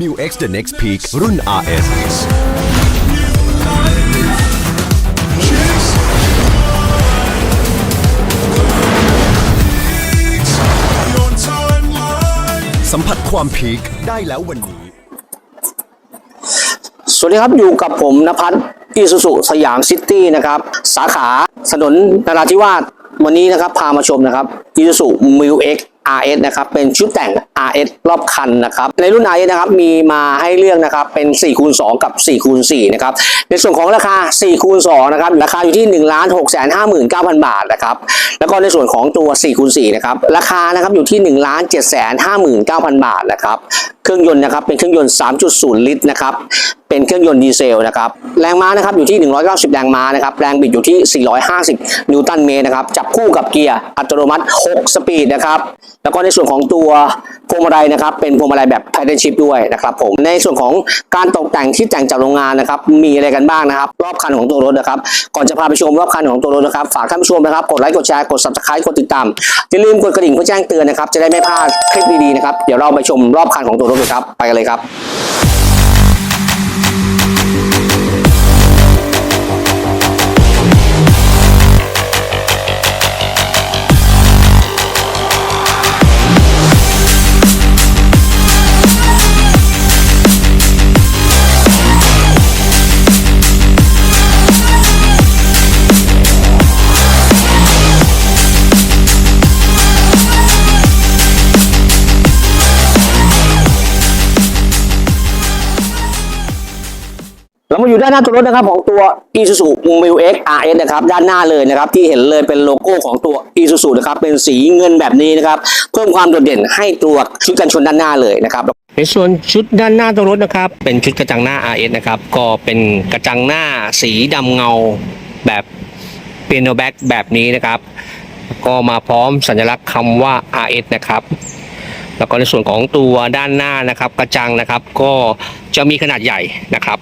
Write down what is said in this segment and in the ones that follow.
m u X The Next Peak รุ่น RS สัมผัสความพีคได้แล้ววันนี้ สวัสดีครับอยู่กับผมนภัสอีสุสุสยามซิตี้นะครับ สาขาถนนนราธิวาสวันนี้นะครับ พามาชมนะครับอีสุสุมิวเอ็กซ์ RS นะครับเป็นชุดแต่ง RS รอบคันนะครับในรุ่น RS นะครับมีมาให้เลือกนะครับเป็น4คูณ2กับ4คูณ4นะครับในส่วนของราคา4คูณ2นะครับราคาอยู่ที่ 1 6 5 9 0 0 0 บาทนะครับแล้วก็ในส่วนของตัว4คูณ4นะครับราคานะครับอยู่ที่ 1 7 5 9 0 0 0 บาทนะครับเครื่องยนต์นะครับเป็นเครื่องยนต์ 3.0 ลิตรนะครับเป็นเครื่องยนต์ดีเซลนะครับแรงม้านะครับอยู่ที่ 190 แรงม้านะครับแรงบิดอยู่ที่ 450 นิวตันเมตรนะครับจับคู่กับเกียร์อัตโนมัติ 6 สปีดนะครับแล้วก็ในส่วนของตัวพวงมาลัยนะครับเป็นพวงมาลัยแบบไพเดนชิพด้วยนะครับผมในส่วนของการตกแต่งที่แต่งจากโรงงานนะครับมีอะไรกันบ้างนะครับ รอบคันของตัวรถนะครับก่อนจะพาไปชมรอบคันของตัวรถนะครับฝากท่านผู้ชมนะครับกดไลค์กดแชร์กด subscribe กดติดตามอย่าลืมกดกระดิ่งเพื่อแจ้งเตือนนะครับจะได้ไม่พลาดคลิปดีๆนะครับเดี๋ยวเราไปชมรอบคันของตัวรถเลยครับ ไปกันเลยครับ เรามาอยู่ด้านหน้าตัวรถนะครับของตัว Isuzu m u X RS นะครับด้านหน้าเลยนะครับที่เห็นเลยเป็นโลโก้ของตัว Isuzu นะครับเป็นสีเงินแบบนี้นะครับเพิ่มความโดดเด่นให้ตัวชุดกันชนด้านหน้าเลยนะครับในส่วนชุดด้านหน้าตัวรถนะครับเป็นชุดกระจังหน้า RS นะครับก็เป็นกระจังหน้าสีดำเงาแบบเปียโนแบ็กแบบนี้นะครับ ก็มาพร้อมสัญลักษณ์คำว่า RS นะครับแล้วก็ในส่วนของตัวด้านหน้านะครับ กระจังนะครับ ก็จะมีขนาดใหญ่นะครับ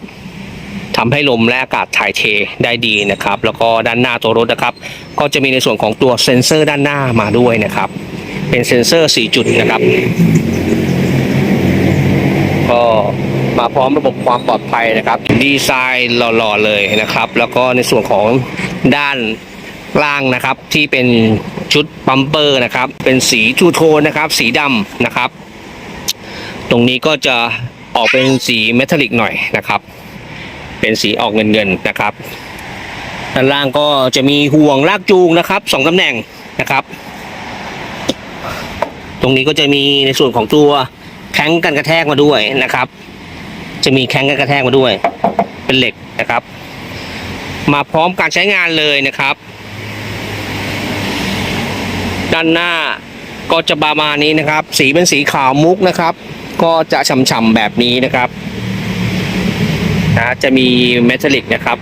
ทำให้ลมและอากาศถ่ายเทได้ดีนะครับ แล้วก็ด้านหน้าตัวรถนะครับ ก็จะมีในส่วนของตัวเซ็นเซอร์ด้านหน้ามาด้วยนะครับ เป็นเซ็นเซอร์ 4 จุดนะครับ ก็มาพร้อมระบบความปลอดภัยนะครับ ดีไซน์หล่อๆเลยนะครับ แล้วก็ในส่วนของด้านล่างนะครับที่เป็นชุดบัมเปอร์นะครับ เป็นสีทูโทนนะครับ สีดำนะครับ ตรงนี้ก็จะออกเป็นสีเมทัลลิกหน่อยนะครับ เป็นสีออกเงินๆนะครับด้านล่างก็จะมีห่วงลากจูงนะครับสองตำแหน่งนะครับ ตรงนี้ก็จะมีในส่วนของตัวแข้งกันกระแทกมาด้วยนะครับ จะมีแข้งกันกระแทกมาด้วย เป็นเหล็กนะครับ มาพร้อมการใช้งานเลยนะครับ ด้านหน้าก็จะประมาณนี้นะครับ สีเป็นสีขาวมุกนะครับ ก็จะฉ่ำๆแบบนี้นะครับ นะจะมีเมทัลลิกนะครับ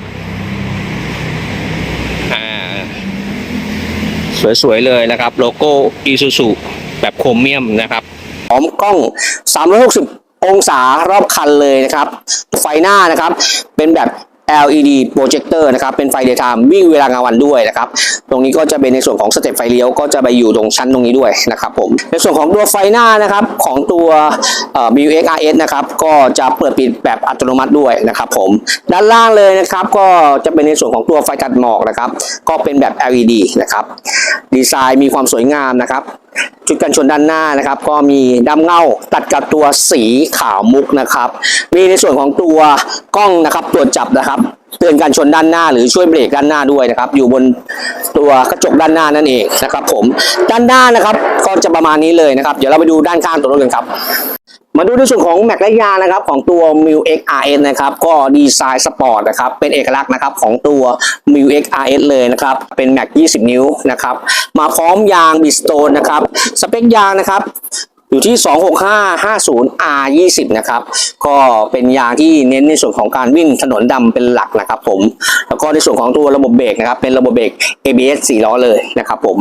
อ่าสวยๆเลยนะครับ โลโก้อีซูซูแบบโครเมียมนะครับพร้อมกล้อง 360 องศารอบคันเลยนะครับ ไฟหน้านะครับ เป็นแบบ LED โปรเจคเตอร์นะครับ เป็นไฟ daytime วิ่งเวลากลางวันด้วยนะครับ ตรงนี้ก็จะเป็นในส่วนของสเต็ปไฟเลี้ยวก็จะไปอยู่ตรงชั้นตรงนี้ด้วยนะครับผม ในส่วนของตัวไฟหน้านะครับของตัวเอ่อ MIUX RS นะครับ ก็จะเปิดปิดแบบอัตโนมัติด้วยนะครับผม ด้านล่างเลยนะครับ ก็จะเป็นในส่วนของตัวไฟตัดหมอกนะครับ ก็เป็นแบบ LED นะครับ ดีไซน์มีความสวยงามนะครับจุดกันชนด้านหน้านะครับ ก็มีดำเงาตัดกับตัวสีขาวมุกนะครับ มีในส่วนของตัวกล้องนะครับตรวจจับนะครับ เตือนการชนด้านหน้าหรือช่วยเบรกด้านหน้าด้วยนะครับ อยู่บนตัวกระจกด้านหน้านั่นเองนะครับ ผมด้านหน้านะครับก็จะประมาณนี้เลยนะครับ เดี๋ยวเราไปดูด้านข้างตัวรถกันครับ มาดูในส่วนของแม็กและยางนะครับของตัว m i l X RS นะครับก็ดีไซน์สปอร์ตนะครับเป็นเอกลักษณ์นะครับของตัว m i l X RS เลยนะครับเป็นแม็ก 20 นิ้วนะครับมาพร้อมยางบิสโตนนะครับสเปคยางนะครับ อยู่ที่ 26550 R 20นะครับ ก็เป็นยางที่เน้นในส่วนของการวิ่งถนนดำเป็นหลักนะครับผม แล้วก็ในส่วนของตัวระบบเบรกนะครับ เป็นระบบเบรก ABS 4 ล้อเลยนะครับผม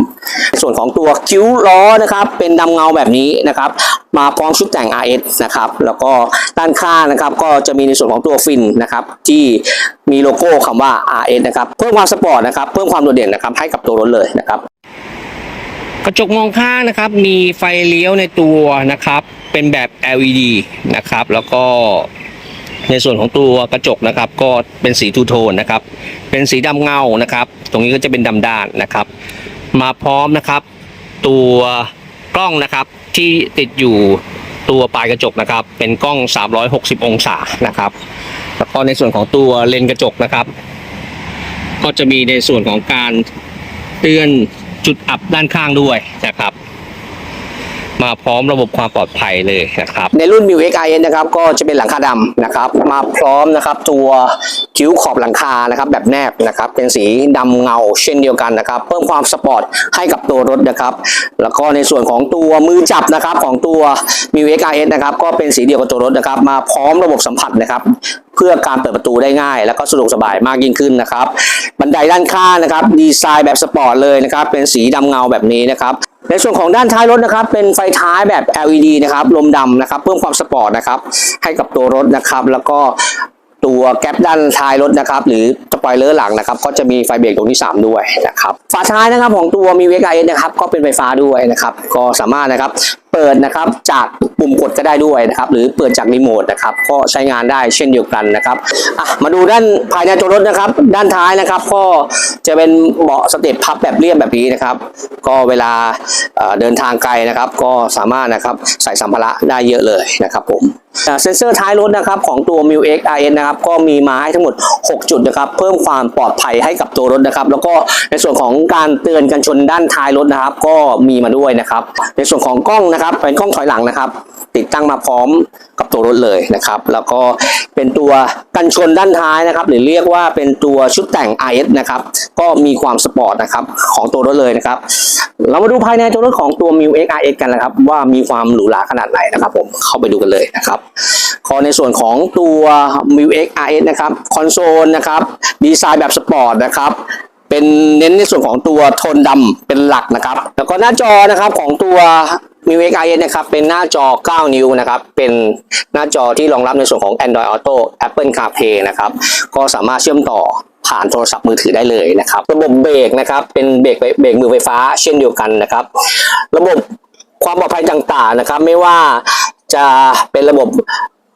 ในส่วนของตัวคิ้วล้อนะครับ เป็นดำเงาแบบนี้นะครับ มาพร้อมชุดแต่ง RS นะครับ แล้วก็ด้านข้างนะครับ ก็จะมีในส่วนของตัวฟินนะครับ ที่มีโลโก้คำว่า RS นะครับ เพิ่มความสปอร์ตนะครับ เพิ่มความโดดเด่นนะครับ ให้กับตัวรถเลยนะครับ กระจกมองข้างนะครับ มีไฟเลี้ยวในตัวนะครับ เป็นแบบ LED นะครับ แล้วก็ในส่วนของตัวกระจกนะครับ ก็เป็นสีทูโทนนะครับ เป็นสีดำเงานะครับ ตรงนี้ก็จะเป็นดำด้านนะครับ มาพร้อมนะครับ ตัวกล้องนะครับที่ติดอยู่ตัวปลายกระจกนะครับ เป็นกล้อง 360 องศานะครับ แล้วก็ในส่วนของตัวเลนกระจกนะครับ ก็จะมีในส่วนของการเตือน จุดอับด้านข้างด้วยนะครับ มาพร้อมระบบความปลอดภัยเลยนะครับ ในรุ่น m i X IS นะครับ ก็จะเป็นหลังคาดำนะครับ มาพร้อมนะครับตัวคิ้วขอบหลังคานะครับแบบแนบนะครับ เป็นสีดำเงาเช่นเดียวกันนะครับ เพิ่มความสปอร์ตให้กับตัวรถนะครับ แล้วก็ในส่วนของตัวมือจับนะครับของตัว m i X IS นะครับ ก็เป็นสีเดียวกับตัวรถนะครับ มาพร้อมระบบสัมผัสนะครับ เพื่อการเปิดประตูได้ง่าย แล้วก็สะดวกสบายมากยิ่งขึ้นนะครับ บันไดด้านข้างนะครับดีไซน์แบบสปอร์ตเลยนะครับเป็นสีดำเงาแบบนี้นะครับในส่วนของด้านท้ายรถนะครับ เป็นไฟท้ายแบบ LED นะครับลมดำนะครับ เพิ่มความสปอร์ตนะครับ ให้กับตัวรถนะครับ แล้วก็ตัวแก๊ปด้านท้ายรถนะครับ หรือสปอยเลอร์หลังนะครับ ก็จะมีไฟเบรกตรงที่ 3 ด้วยนะครับฝาท้ายนะครับของตัวมีเวกไอเอนะครับ ก็เป็นไฟฟ้าด้วยนะครับ ก็สามารถนะครับ เปิดนะครับจากปุ่มกดก็ได้ด้วยนะครับหรือเปิดจากรีโมทนะครับก็ใช้งานได้เช่นเดียวกันนะครับอะมาดูด้านภายในตัวรถนะครับ ด้านท้ายนะครับก็จะเป็นเบาะสเตปพับแบบเรียบแบบนี้นะครับ ก็เวลาเดินทางไกลนะครับ ก็สามารถนะครับใส่สัมภาระได้เยอะเลยนะครับผมเซ็นเซอร์ท้ายรถนะครับของตัว m i u X IS นะครับก็มีมาให้ทั้งหมด 6 จุดนะครับเพิ่มความปลอดภัยให้กับตัวรถนะครับ แล้วก็ในส่วนของการเตือนกันชนด้านท้ายรถนะครับ ก็มีมาด้วยนะครับ ในส่วนของกล้องนะครับเป็นกล้องถอยหลังนะครับติดตั้งมาพร้อมกับตัวรถเลยนะครับ แล้วก็เป็นตัวกันชนด้านท้ายนะครับ หรือเรียกว่าเป็นตัวชุดแต่ง IS นะครับ ก็มีความสปอร์ตนะครับของตัวรถเลยนะครับ เรามาดูภายในตัวรถของตัว m i u X IS กันนะครับ ว่ามีความหรูหราขนาดไหนนะครับ ผมเข้าไปดูกันเลยนะครับขอในส่วนของตัว m i u X IS นะครับคอนโซลนะครับดีไซน์แบบสปอร์ตนะครับเป็นเน้นในส่วนของตัวโทนดำเป็นหลักนะครับ แล้วก็หน้าจอนะครับของตัว m i u X IS นะครับเป็นหน้าจอ 9 นิ้วนะครับ เป็นหน้าจอที่รองรับในส่วนของ Android Auto Apple CarPlay นะครับ ก็สามารถเชื่อมต่อผ่านโทรศัพท์มือถือได้เลยนะครับ ระบบเบรกนะครับ เป็นเบรกเบรกมือไฟฟ้าเช่นเดียวกันนะครับ ระบบความปลอดภัยต่างๆนะครับ ไม่ว่าจะเป็นระบบ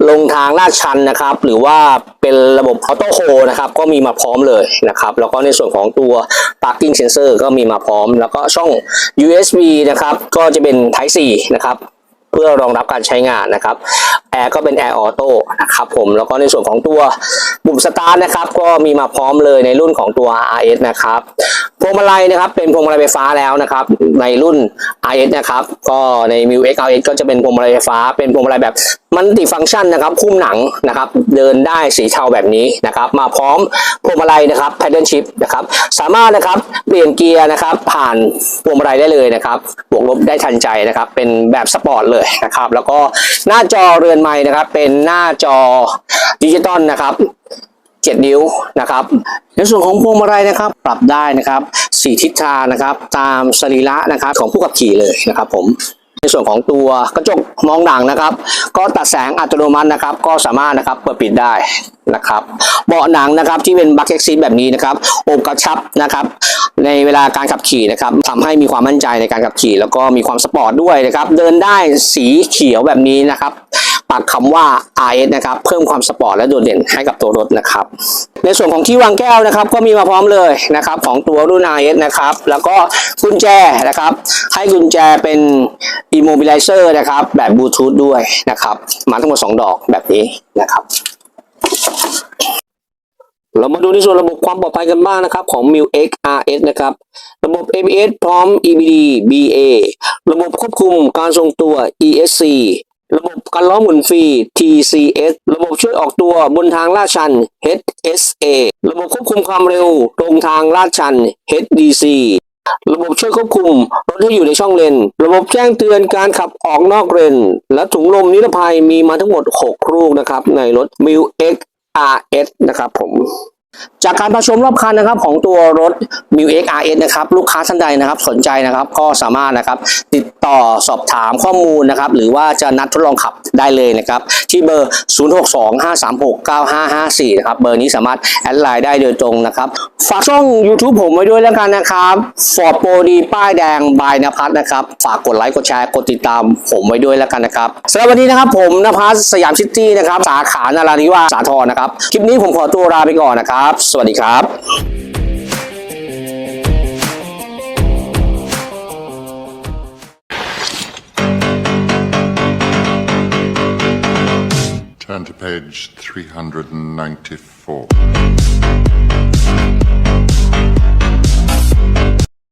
ลงทางลาดชันนะครับ หรือว่าเป็นระบบออโต้โฮนะครับ ก็มีมาพร้อมเลยนะครับ แล้วก็ในส่วนของตัว parking sensor ก็มีมาพร้อม แล้วก็ช่อง USB นะครับ ก็จะเป็น Type C นะครับเพื่อรองรับการใช้งานนะครับแอร์ก็เป็นแอร์ออโต้นะครับผมแล้วก็ในส่วนของตัวปุ่มสตาร์ทนะครับ ก็มีมาพร้อมเลยในรุ่นของตัว RS นะครับ พวงมาลัยนะครับ เป็นพวงมาลัยไฟฟ้าแล้วนะครับ ในรุ่น RS นะครับ ก็ใน m i u X RS ก็จะเป็นพวงมาลัยไฟฟ้า เป็นพวงมาลัยแบบมันติฟังก์ชันนะครับคุ้มหนังนะครับ เดินได้สีเทาแบบนี้นะครับ มาพร้อมพวงมาลัยนะครับ paddle shift นะครับ สามารถนะครับเปลี่ยนเกียร์นะครับ ผ่านพวงมาลัยได้เลยนะครับ บวกลบได้ทันใจนะครับ เป็นแบบสปอร์ตเลยนะครับ แล้วก็หน้าจอเรือนไม้นะครับ เป็นหน้าจอดิจิตอลนะครับ 7 นิ้วนะครับ ในส่วนของพวงมาลัยนะครับปรับได้นะครับสี่ทิศทางนะครับ ตามสรีระนะครับของผู้ขับขี่เลยนะครับ ผมในส่วนของตัวกระจกมองหนังนะครับ ก็ตัดแสงอัตโนมัตินะครับ ก็สามารถนะครับเปิดปิดได้นะครับเบาะหนังนะครับที่เป็นบัคเก็ตซีแบบนี้นะครับโอบกระชับนะครับ ในเวลาการขับขี่นะครับทำให้มีความมั่นใจในการขับขี่ แล้วก็มีความสปอร์ตด้วยนะครับ เดินได้สีเขียวแบบนี้นะครับ ปักคำว่า RS นะครับ เพิ่มความสปอร์ตและโดดเด่นให้กับตัวรถนะครับ ในส่วนของที่วางแก้วนะครับ ก็มีมาพร้อมเลยนะครับ ของตัวรุ่น RS นะครับ แล้วก็กุญแจนะครับ ให้กุญแจเป็น immobilizer นะครับ แบบบลูทูธด้วยนะครับ มาทั้งหมด 2 ดอกแบบนี้นะครับเรามาดูในส่วนระบบความปลอดภัยกันบ้างนะครับ ของ m i u X RS นะครับ ระบบ ABS พร้อม EBD BA ระบบควบคุมการทรงตัว ESC ระบบกันล้อหมุนฟรี TCS ระบบช่วยออกตัวบนทางลาดชัน HSA ระบบควบคุมความเร็วตรงทางลาดชัน HDC ระบบช่วยควบคุมรถให้อยู่ในช่องเลน ระบบแจ้งเตือนการขับออกนอกเลน และถุงลมนิรภัยมีมาทั้งหมด 6 ลูกนะครับ ในรถ m i u X RS นะครับผม จากการประชมรอบคันนะครับของตัวรถ m i u X RS นะครับลูกค้าท่านใดนะครับสนใจนะครับก็สามารถนะครับติดต่อสอบถามข้อมูลนะครับหรือว่าจะนัดทดลองขับได้เลยนะครับที่เบอร์ 0625369554 นะครับเบอร์นี้สามารถแอดไลน์ได้โดยตรงนะครับฝากช่อง YouTube ผมไว้ด้วยแล้วกันนะครับ Ford Pro ดีป้ายแดงบายนภัสนะครับฝากกดไลค์กดแชร์กดติดตามผมไว้ด้วยแล้วกันนะครับสำหรับวันนี้นะครับผมนภัสสยามซิตี้นะครับสาขานาราธิวาสสาทรนะครับคลิปนี้ผมขอตัวลาไปก่อนนะครับสวัสดีครับ Turn to page 394.